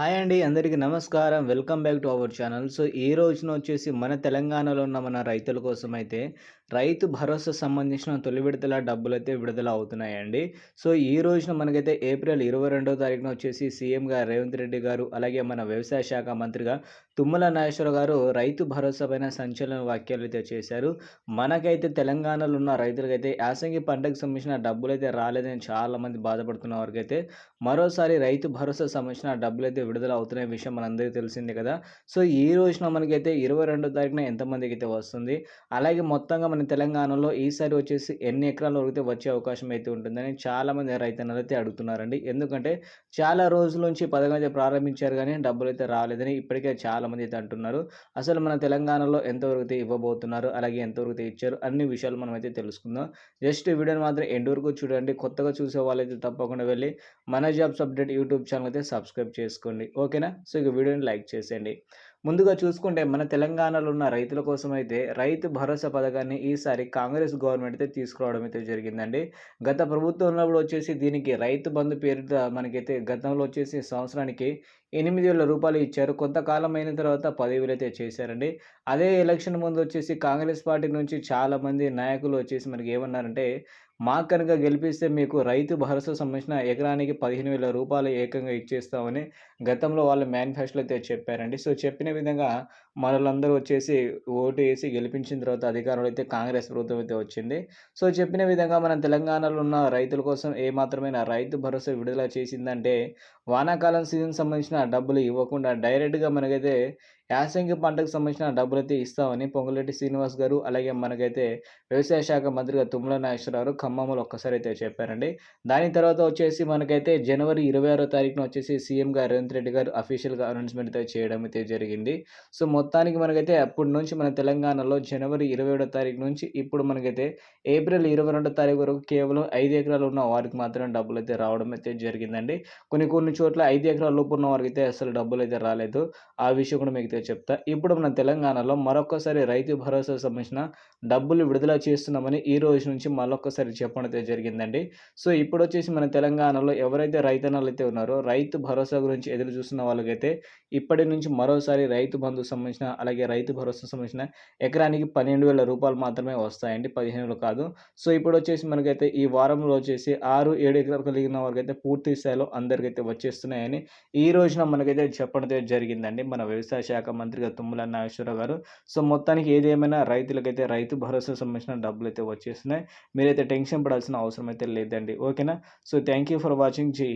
Hi అండి అందరికీ నమస్కారం. Welcome back to our channel. So ఈ రోజున వచ్చేసి మన తెలంగాణలో ఉన్న మన రైతుల కోసం అయితే రైతు భరోసా సంబంధించిన తొలి విడతల డబ్బులు అయితే విడుదల అవుతున్నాయండి. సో ఈ రోజున మనకైతే ఏప్రిల్ ఇరవై రెండో తారీఖున వచ్చేసి సీఎంగా రేవంత్ రెడ్డి గారు అలాగే మన వ్యవసాయ శాఖ మంత్రిగా తుమ్మల నాగేశ్వర గారు రైతు భరోసా పైన సంచలన వ్యాఖ్యలు అయితే చేశారు. మనకైతే తెలంగాణలో ఉన్న రైతులకైతే యాసంగి పంటకు సంబంధించిన డబ్బులు అయితే రాలేదని చాలామంది బాధపడుతున్న వారికైతే మరోసారి రైతు భరోసా సంబంధించిన డబ్బులు అయితే విడుదల అవుతున్న విషయం మనందరికీ తెలిసిందే కదా. సో ఈ రోజున మనకైతే ఇరవై రెండో తారీఖున ఎంతమందికి అయితే వస్తుంది అలాగే మొత్తంగా మన తెలంగాణలో ఈసారి వచ్చేసి ఎన్ని ఎకరాల వరకు అయితే వచ్చే అవకాశం అయితే ఉంటుందని చాలామంది రైతన్నలు అయితే అడుగుతున్నారండి. ఎందుకంటే చాలా రోజుల నుంచి పథకం అయితే ప్రారంభించారు కానీ డబ్బులు అయితే రాలేదని ఇప్పటికే చాలామంది అయితే అంటున్నారు. అసలు మన తెలంగాణలో ఎంతవరకు అయితే ఇవ్వబోతున్నారు అలాగే ఎంతవరకు అయితే ఇచ్చారు అన్ని విషయాలు మనం అయితే తెలుసుకుందాం. జస్ట్ వీడియోని మాత్రం ఎండ్ వరకు చూడండి. కొత్తగా చూసే వాళ్ళైతే తప్పకుండా వెళ్ళి మన జాబ్స్ అప్డేట్ యూట్యూబ్ ఛానల్ అయితే సబ్స్క్రైబ్ చేసుకోండి. ఓకేనా? సో ఇక వీడియోని లైక్ చేసేయండి. ముందుగా చూసుకుంటే మన తెలంగాణలో ఉన్న రైతుల కోసం అయితే రైతు భరోసా పథకాన్ని ఈసారి కాంగ్రెస్ గవర్నమెంట్ అయితే తీసుకురావడం అయితే జరిగిందండి. గత ప్రభుత్వంలో కూడా వచ్చేసి దీనికి రైతు బంధు పేరుతో మనకైతే గతంలో వచ్చేసి సంవత్సరానికి ఎనిమిది వేల రూపాయలు ఇచ్చారు. కొంతకాలం అయిన తర్వాత పదివేలు అయితే చేశారండి. అదే ఎలక్షన్ ముందు వచ్చేసి కాంగ్రెస్ పార్టీ నుంచి చాలామంది నాయకులు వచ్చేసి మనకి ఏమన్నారంటే మా కనుక గెలిపిస్తే మీకు రైతు భరోసా సంబంధించిన ఎకరానికి పదిహేను వేల రూపాయలు ఏకంగా ఇచ్చేస్తామని గతంలో వాళ్ళ మేనిఫెస్టోలో అయితే చెప్పారండి. సో చెప్పిన విధంగా మనలందరూ వచ్చేసి ఓటు వేసి గెలిపించిన తర్వాత అధికారంలో అయితే కాంగ్రెస్ ప్రభుత్వం అయితే వచ్చింది. సో చెప్పిన విధంగా మన తెలంగాణలో ఉన్న రైతుల కోసం ఏ మాత్రమైన రైతు భరోసా విడుదల చేసిందంటే వానాకాలం సీజన్ సంబంధించిన డబ్బులు ఇవ్వకుండా డైరెక్ట్గా మనకైతే యాసంగి పంటకు సంబంధించిన డబ్బులు అయితే ఇస్తామని పొంగులెట్టి శ్రీనివాస్ గారు అలాగే మనకైతే వ్యవసాయ శాఖ మంత్రిగా తుమ్మల నాగేశ్వరరావు ఖమ్మంలో ఒక్కసారి అయితే చెప్పారండి. దాని తర్వాత వచ్చేసి మనకైతే జనవరి ఇరవై ఆరో తారీఖున వచ్చేసి సీఎం గారు రేవంత్ రెడ్డి గారు అఫీషియల్గా అనౌన్స్మెంట్ అయితే చేయడం అయితే జరిగింది. సో మొత్తానికి మనకైతే అప్పటి నుంచి మన తెలంగాణలో జనవరి ఇరవై ఏడో తారీఖు నుంచి ఇప్పుడు మనకైతే ఏప్రిల్ ఇరవై రెండో తారీఖు వరకు కేవలం ఐదు ఎకరాలు ఉన్న వారికి మాత్రం డబ్బులు అయితే రావడం అయితే జరిగిందండి. కొన్ని కొన్ని చోట్ల ఐదు ఎకరాల లోపు ఉన్న వారికి అయితే అసలు డబ్బులు అయితే రాలేదు. ఆ విషయం కూడా మీకు చెప్తా. ఇప్పుడు మన తెలంగాణలో మరొకసారి రైతు భరోసా సంబంధించిన డబ్బులు విడుదల చేస్తున్నామని ఈ రోజు నుంచి మరొకసారి చెప్పడం అయితే జరిగిందండి. సో ఇప్పుడు వచ్చేసి మన తెలంగాణలో ఎవరైతే రైతన్నలు అయితే ఉన్నారో రైతు భరోసా గురించి ఎదురు చూస్తున్న వాళ్ళకైతే ఇప్పటి నుంచి మరోసారి రైతు బంధుకు సంబంధించిన అలాగే రైతు భరోసా సంబంధించిన ఎకరానికి పన్నెండు వేల రూపాయలు మాత్రమే వస్తాయండి. పదిహేను కాదు. సో ఇప్పుడు వచ్చేసి మనకైతే ఈ వారంలో వచ్చేసి ఆరు ఏడు ఎకరాలు కలిగిన వారికైతే పూర్తి స్థాయిలో అందరికైతే వచ్చేస్తున్నాయని ఈ రోజున మనకైతే చెప్పడం జరిగిందండి. మన వ్యవసాయ శాఖ మంత్రిగా తుమ్మల నాగేశ్వరరావు గారు. సో మొత్తానికి ఏదేమైనా రైతులకైతే రైతు భరోసా సంబంధించిన డబ్బులు అయితే వచ్చేస్తున్నాయి. మీరైతే టెన్షన్ పడాల్సిన అవసరం అయితే లేదండి. ఓకేనా? So thank you for watching. G